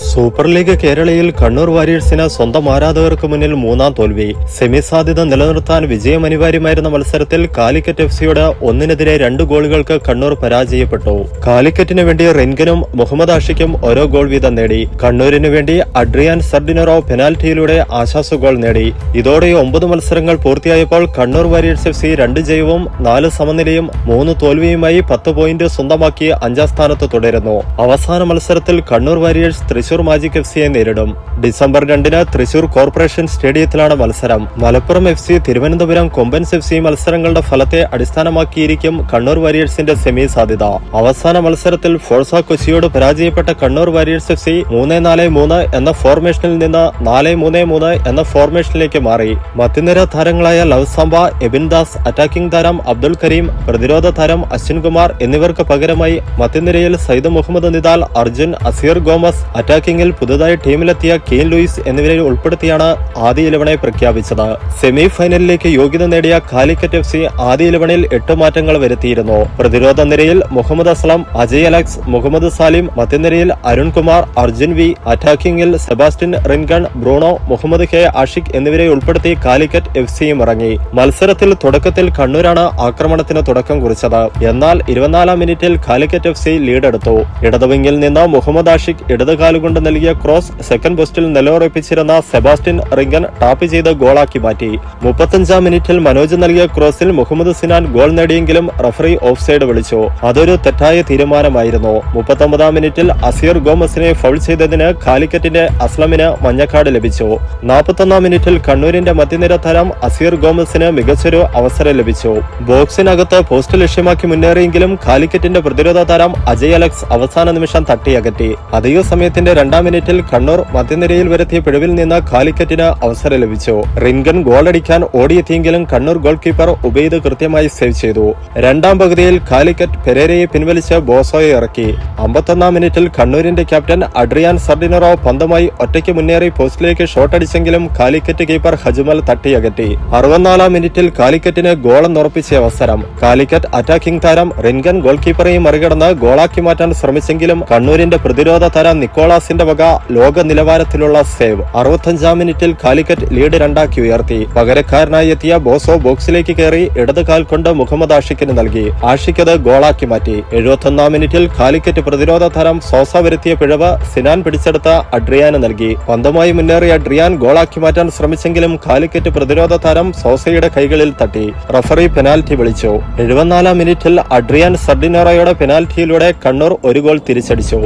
Jesus. Super league കേരളയിൽ കണ്ണൂർ വാരിയേഴ്സിന് സ്വന്തം ആരാധകർക്ക് മുന്നിൽ മൂന്നാം തോൽവി. സെമി സാധ്യത നിലനിർത്താൻ വിജയം അനിവാര്യമായിരുന്ന മത്സരത്തിൽ കാലിക്കറ്റ് എഫ് സിയുടെ ഒന്നിനെതിരെ രണ്ട് ഗോളുകൾക്ക് കണ്ണൂർ പരാജയപ്പെട്ടു. കാലിക്കറ്റിന് വേണ്ടി റിൻഗനും മുഹമ്മദ് ആഷിക്കും ഓരോ ഗോൾ വീതം നേടി. കണ്ണൂരിന് വേണ്ടി അഡ്രിയാൻ സർഡിനറോ പെനാൽറ്റിയിലൂടെ ആശ്വാസ ഗോൾ നേടി. ഇതോടെ ഒമ്പത് മത്സരങ്ങൾ പൂർത്തിയായപ്പോൾ കണ്ണൂർ വാരിയേഴ്സ് എഫ് സി രണ്ട് ജയവും നാല് സമനിലയും മൂന്ന് തോൽവിയുമായി പത്ത് പോയിന്റ് സ്വന്തമാക്കി അഞ്ചാം സ്ഥാനത്ത് തുടരുന്നു. അവസാന മത്സരത്തിൽ Kannur warriors Thrissur magic F സിയെ നേരിടും. ഡിസംബർ രണ്ടിന് തൃശൂർ കോർപ്പറേഷൻ സ്റ്റേഡിയത്തിലാണ് മത്സരം. Malappuram F C Thiruvananthapuram Kombans F C മത്സരങ്ങളുടെ ഫലത്തെ അടിസ്ഥാനമാക്കിയിരിക്കും കണ്ണൂർ വാരിയേഴ്സിന്റെ സെമി സാധ്യത. അവസാന മത്സരത്തിൽ ഫോഴ്സ കൊച്ചിയോട് പരാജയപ്പെട്ട കണ്ണൂർ വാരിയേഴ്സ് എഫ് സി മൂന്ന് നാല് മൂന്ന് എന്ന ഫോർമേഷനിൽ നിന്ന് നാല് മൂന്ന് മൂന്ന് എന്ന ഫോർമേഷനിലേക്ക് മാറി. മധ്യനിര താരങ്ങളായ ലവ് സാംബ എബിൻ ദാസ് അറ്റാക്കിംഗ് താരം അബ്ദുൽ കരീം പ്രതിരോധ താരം അശ്വിൻ കുമാർ എന്നിവർക്ക് പകരമായി മധ്യനിരയിൽ സയ്യിദ് മുഹമ്മദ് നിദാൽ അർജുൻ അസീർ ഗോമസ് അറ്റാക്കിംഗിൽ പുതുതായി ടീമിലെത്തിയ കെയിൻ ലൂയിസ് എന്നിവരെ ഉൾപ്പെടുത്തിയാണ് ആദ്യ ഇലവനെ പ്രഖ്യാപിച്ചത്. സെമി ഫൈനലിലേക്ക് യോഗ്യത നേടിയ കാലിക്കറ്റ് എഫ് സി ആദ്യ ഇലവനിൽ എട്ട് മാറ്റങ്ങൾ വരുത്തിയിരുന്നു. പ്രതിരോധ നിരയിൽ മുഹമ്മദ് അസ്ലാം അജയ് അലക്സ് മുഹമ്മദ് സാലിം മധ്യനിരയിൽ Arunkumar Arjun V അറ്റാക്കിംഗിൽ Sebastian Rincon Bruno Muhammad K Ashiq എന്നിവരെ ഉൾപ്പെടുത്തി കാലിക്കറ്റ് എഫ് സിയും ഇറങ്ങി. മത്സരത്തിൽ തുടക്കത്തിൽ കണ്ണൂരാണ് ആക്രമണത്തിന് തുടക്കം കുറിച്ചത്. എന്നാൽ ഇരുപത്തിനാലാം മിനിറ്റിൽ കാലിക്കറ്റ് എഫ് സി ലീഡെടുത്തു. ഇടതുവിങ്ങിൽ നിന്ന് മുഹമ്മദ് ആഷിഖ് ഇടതുകാലുകൊണ്ട് നൽകിയ ക്രോസ് സെക്കൻഡ് പോസ്റ്റിൽ നിലയുറപ്പിച്ചിരുന്ന സെബാസ്റ്റ്യൻ റിംഗൻ ടാപ്പ് ചെയ്ത് ഗോളാക്കി മാറ്റി. മുപ്പത്തഞ്ചാം മിനിറ്റിൽ മനോജ് നൽകിയ ക്രോസിൽ മുഹമ്മദ് സിനാൻ ഗോൾ നേടിയെങ്കിലും റഫറി ഓഫ് സൈഡ് വിളിച്ചു. അതൊരു തെറ്റായ തീരുമാനമായിരുന്നു. മുപ്പത്തൊമ്പതാം മിനിറ്റിൽ അസീർ ഗോമസിനെ ഫൗൾ ചെയ്തതിന് കാലിക്കറ്റിന്റെ അസ്ലമിന് മഞ്ഞക്കാട് ലഭിച്ചു. നാൽപ്പത്തൊന്നാം മിനിറ്റിൽ കണ്ണൂരിന്റെ മധ്യനിര തരം അസീർ ഗോമസിന് മികച്ചൊരു അവസരം ലഭിച്ചു. ബോക്സിനകത്ത് പോസ്റ്റ് ലക്ഷ്യമാക്കി മുന്നേറിയെങ്കിലും കാലിക്കറ്റിന്റെ പ്രതിരോധ താരം അജയ് അലക്സ് അവസാന നിമിഷം തട്ടിയകറ്റി. അതേ സമയത്തിന്റെ രണ്ടാം മിനിറ്റിൽ കണ്ണൂർ മധ്യനിരയിൽ വരുത്തിയ പിഴവിൽ നിന്ന് കാലിക്കറ്റിന് അവസരം ലഭിച്ചു. റിൻഗൻ ഗോളടിക്കാൻ ഓടിയെത്തിയെങ്കിലും കണ്ണൂർ ഗോൾ കീപ്പർ ഉബൈദ് കൃത്യമായി സേവ് ചെയ്തു. രണ്ടാം പകുതിയിൽ കാലിക്കറ്റ് പെരേരയെ പിൻവലിച്ച് ബോസോയെ ഇറക്കി. അമ്പത്തൊന്നാം മിനിറ്റിൽ കണ്ണൂരിന്റെ ക്യാപ്റ്റൻ അഡ്രിയാൻ സർഡിനറോ പന്തുമായി ഒറ്റയ്ക്ക് മുന്നേറി പോസ്റ്റിലേക്ക് ഷോട്ട് അടിച്ചെങ്കിലും കാലിക്കറ്റ് കീപ്പർ ഹജുമൽ തട്ടിയകറ്റി. അറുപത്തിനാലാം മിനിറ്റിൽ കാലിക്കറ്റിന് ഗോളെന്നുറപ്പിച്ച അവസരം. കാലിക്കറ്റ് അറ്റാക്കിംഗ് താരം റിൻഗൻ ഗോൾ കീപ്പറെയും മറികടന്ന് ഗോളാക്കി മാറ്റാൻ ശ്രമിച്ചെങ്കിലും കണ്ണൂരിന്റെ പ്രതിരോധ താരം നിക്കോളാസിന്റെ വക ലോക നിലവാരത്തിലുള്ള സേവ്. അറുപത്തഞ്ചാം മിനിറ്റിൽ കാലിക്കറ്റ് ലീഡ് രണ്ടാക്കി ഉയർത്തി. പകരക്കാരനായി എത്തിയ ബോസോ ബോക്സിലേക്ക് കയറി ഇടത് കാൽ കൊണ്ട് മുഹമ്മദ് ആഷിഖിന് നൽകി. ആഷിക്കത് ഗോളാക്കി മാറ്റി. എഴുപത്തൊന്നാം മിനിറ്റിൽ കാലിക്കറ്റ് പ്രതിരോധ തരം സോസ വരുത്തിയ പിഴവ് സിനാൻ പിടിച്ചെടുത്ത അഡ്രിയാന് നൽകി. പന്തുമായി മുന്നേറിയ അഡ്രിയാൻ ഗോളാക്കി മാറ്റാൻ ശ്രമിച്ചെങ്കിലും കാലിക്കറ്റ് പ്രതിരോധ താരം സോസയുടെ കൈകളിൽ തട്ടി. റഫറി പെനാൽറ്റി വിളിച്ചു. എഴുപത്തിനാലാം മിനിറ്റിൽ അഡ്രിയാൻ സർഡിനോറയുടെ പെനാൽറ്റിയിലൂടെ കണ്ണൂർ ഒരു ഗോൾ തിരിച്ചടിച്ചു.